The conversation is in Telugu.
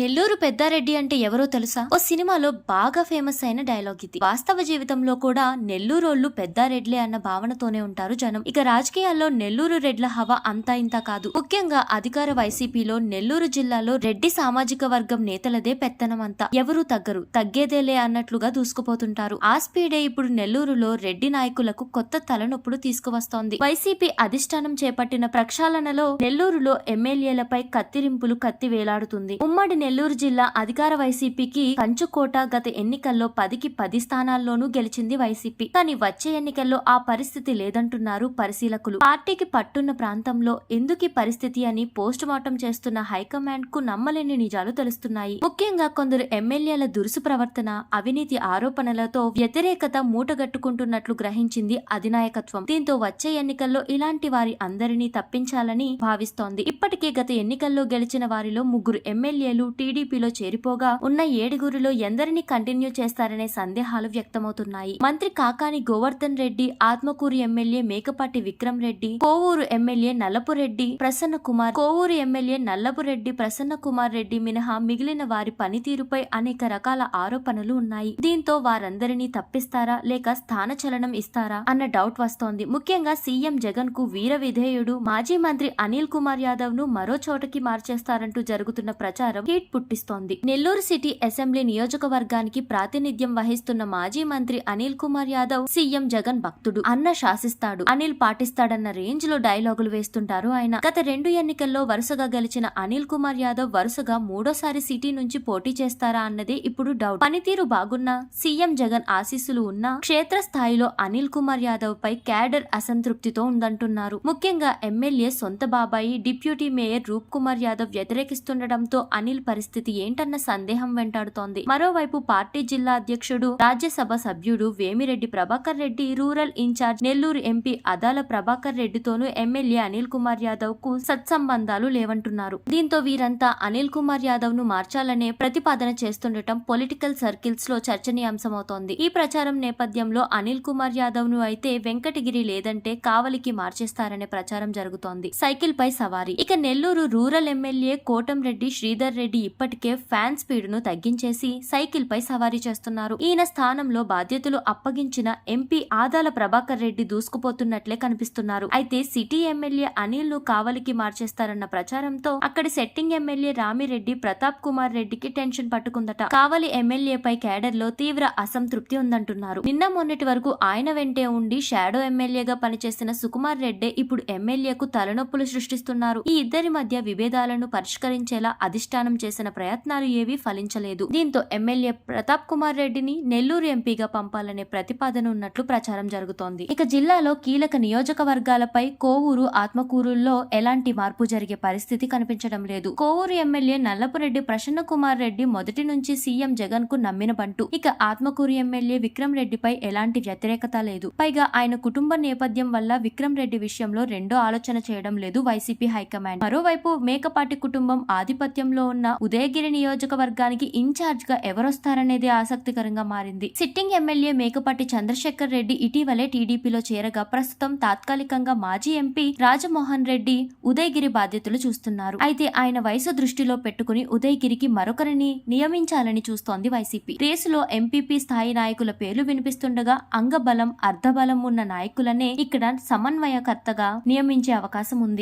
నెల్లూరు పెద్దారెడ్డి అంటే ఎవరో తెలుసా? ఓ సినిమాలో బాగా ఫేమస్ అయిన డైలాగ్ ఇది. వాస్తవ జీవితంలో కూడా నెల్లూరోళ్ళు పెద్దారెడ్లే అన్న భావనతోనే ఉంటారు జనం. ఇక రాజకీయాల్లో నెల్లూరు రెడ్ల హవా అంతా ఇంత కాదు. ముఖ్యంగా అధికార వైసీపీలో నెల్లూరు జిల్లాలో రెడ్డి సామాజిక వర్గం నేతలదే పెత్తనం అంతా. ఎవరూ తగ్గరు. తగ్గేదేలే అన్నట్లుగా దూసుకుపోతుంటారు. ఆ స్పీడే ఇప్పుడు నెల్లూరులో రెడ్డి నాయకులకు కొత్త తలనొప్పులు తీసుకువస్తోంది. వైసీపీ అధిష్టానం చేపట్టిన ప్రక్షాళనలో నెల్లూరులో ఎమ్మెల్యేలపై కత్తిరింపులు కత్తి వేలాడుతుంది ఉమ్మడి నెల్లూరు జిల్లా అధికార వైసీపీకి కంచుకోట గత ఎన్నికల్లో పదికి పది స్థానాల్లోనూ గెలిచింది వైసీపీ. కానీ వచ్చే ఎన్నికల్లో ఆ పరిస్థితి లేదంటున్నారు పరిశీలకులు. పార్టీకి పట్టున్న ప్రాంతంలో ఎందుకు పరిస్థితి అని పోస్ట్ మార్టం చేస్తున్న హైకమాండ్కు నమ్మలేని నిజాలు తెలుస్తున్నాయి. ముఖ్యంగా కొందరు ఎమ్మెల్యేల దురుసు ప్రవర్తన అవినీతి ఆరోపణలతో వ్యతిరేకత మూటగట్టుకుంటున్నట్లు గ్రహించింది అధినాయకత్వం. దీంతో వచ్చే ఎన్నికల్లో ఇలాంటి వారి అందరినీ తప్పించాలని భావిస్తోంది. ఇప్పటికే గత ఎన్నికల్లో గెలిచిన వారిలో ముగ్గురు ఎమ్మెల్యేలు టీడీపీలో చేరిపోగా ఉన్న ఏడుగురిలో ఎందరిని కంటిన్యూ చేస్తారనే సందేహాలు వ్యక్తమవుతున్నాయి. మంత్రి Kakani Govardhan Reddy Atmakur MLA Mekapati Vikram Reddy Kovur MLA Nallapureddy Prasanna Kumar Kovur MLA Nallapureddy Prasanna Kumar Reddy మినహా మిగిలిన వారి పనితీరుపై అనేక రకాల ఆరోపణలు ఉన్నాయి. దీంతో వారందరినీ తప్పిస్తారా లేక స్థానచలనం ఇస్తారా అన్న డౌట్ వస్తోంది. ముఖ్యంగా సీఎం జగన్కు వీర విధేయుడు మాజీ మంత్రి అనిల్ కుమార్ యాదవ్ను మరో చోటకి మార్చేస్తారంటూ జరుగుతున్న ప్రచారం హీట్ పుట్టిస్తోంది. నెల్లూరు సిటీ అసెంబ్లీ నియోజకవర్గానికి ప్రాతినిధ్యం వహిస్తున్న మాజీ మంత్రి అనిల్ కుమార్ యాదవ్ సీఎం జగన్ భక్తుడు. అన్న శాసిస్తాడు. అనిల్ పాటిస్తాడన్న రేంజ్లో డైలాగులు వేస్తుంటారు ఆయన. గత రెండు ఎన్నికల్లో వరుసగా గెలిచిన అనిల్ కుమార్ యాదవ్ వరుసగా మూడోసారి సిటీ నుంచి పోటీ చేస్తారా అన్నదే ఇప్పుడు డౌట్. పనితీరు బాగున్నా సీఎం జగన్ ఆశీస్సులు ఉన్నా క్షేత్ర స్థాయిలో అనిల్ కుమార్ యాదవ్ పై క్యాడర్ అసంతృప్తితో ఉందంటున్నారు. ముఖ్యంగా ఎమ్మెల్యే సొంత బాబాయి డిప్యూటీ మేయర్ రూప్ కుమార్ యాదవ్ వ్యతిరేకిస్తుండటంతో అనిల్ పరిస్థితి ఏంటన్న సందేహం వెంటాడుతోంది. మరోవైపు పార్టీ జిల్లా అధ్యక్షుడు రాజ్యసభ సభ్యుడు Vemireddy Prabhakar Reddy rural in-charge Nellore MP Adala Prabhakar రెడ్డితోనూ MLA Anil Kumar యాదవ్కు సత్సంబంధాలు లేవంటున్నారు. దీంతో వీరంతా అనిల్ కుమార్ యాదవ్ను మార్చాలనే ప్రతిపాదన చేస్తుండటం పొలిటికల్ సర్కిల్స్లో చర్చనీయాంశమవుతోంది. ఈ ప్రచారం నేపథ్యంలో అనిల్ కుమార్ యాదవ్ను అయితే వెంకటగిరి లేదంటే కావలికి మార్చేస్తారనే ప్రచారం జరుగుతోంది. సైకిల్ పై సవారీ. ఇక నెల్లూరు రూరల్ ఎమ్మెల్యే కోటంరెడ్డి శ్రీధర్ రెడ్డి ఇప్పటికే ఫ్యాన్ స్పీడ్ను తగ్గించేసి సైకిల్ పై సవారీ చేస్తున్నారు. ఈయన స్థానంలో బాధ్యతలు అప్పగించిన ఎంపీ ఆదాల ప్రభాకర్ రెడ్డి దూసుకుపోతున్నట్లే కనిపిస్తున్నారు. అయితే సిటీ ఎమ్మెల్యే అనిల్ను కావలికి మార్చేస్తారన్న ప్రచారంతో అక్కడి సెట్టింగ్ ఎమ్మెల్యే రామిరెడ్డి ప్రతాప్ కుమార్ రెడ్డికి టెన్షన్ పట్టుకుందట. కావలి ఎమ్మెల్యేపై కేడర్లో తీవ్ర అసంతృప్తి ఉందంటున్నారు. నిన్న మొన్నటి వరకు ఆయన వెంటే ఉండి షాడో ఎమ్మెల్యేగా పనిచేసిన సుకుమార్ రెడ్డే ఇప్పుడు ఎమ్మెల్యేకు తలనొప్పులు సృష్టిస్తున్నారు. ఈ ఇద్దరి మధ్య విభేదాలను పరిష్కరించేలా అధిష్టానం చేసిన ప్రయత్నాలు ఏవీ ఫలించలేదు. దీంతో ఎమ్మెల్యే ప్రతాప్ కుమార్ రెడ్డిని నెల్లూరు ఎంపీగా పంపాలనే ప్రతిపాదన ఉన్నట్లు ప్రచారం జరుగుతోంది. ఇక జిల్లాలో కీలక నియోజకవర్గాలపై కోవూరు ఆత్మకూరుల్లో ఎలాంటి మార్పు జరిగే పరిస్థితి కనిపించడం లేదు. కోవూరు ఎమ్మెల్యే నల్లపురెడ్డి ప్రసన్న కుమార్ రెడ్డి మొదటి నుంచి సీఎం జగన్కు నమ్మిన బంటు. ఇక ఆత్మకూరు ఎమ్మెల్యే విక్రమ్ రెడ్డిపై ఎలాంటి వ్యతిరేకత లేదు. పైగా ఆయన కుటుంబ నేపథ్యం వల్ల విక్రమ్ రెడ్డి విషయంలో రెండో ఆలోచన చేయడం లేదు వైసీపీ హైకమాండ్. మరోవైపు మేకపాటి కుటుంబం ఆధిపత్యంలో ఉన్న ఉదయగిరి నియోజకవర్గానికి ఇన్ఛార్జ్గా ఎవరొస్తారనేది ఆసక్తికరంగా మారింది. సిట్టింగ్ ఎమ్మెల్యే మేకపాటి చంద్రశేఖర్ రెడ్డి ఇటీవలే టీడీపీలో చేరగా ప్రస్తుతం తాత్కాలికంగా మాజీ ఎంపీ రాజమోహన్ రెడ్డి ఉదయగిరి బాధ్యతలు చూస్తున్నారు. అయితే ఆయన వయసు దృష్టిలో పెట్టుకుని ఉదయగిరికి మరొకరిని నియమించాలని చూస్తోంది వైసీపీ. రేసులో ఎంపీపీ స్థాయి నాయకుల పేర్లు వినిపిస్తుండగా అంగబలం అర్ధబలం ఉన్న నాయకులనే ఇక్కడ సమన్వయకర్తగా నియమించే అవకాశం ఉంది.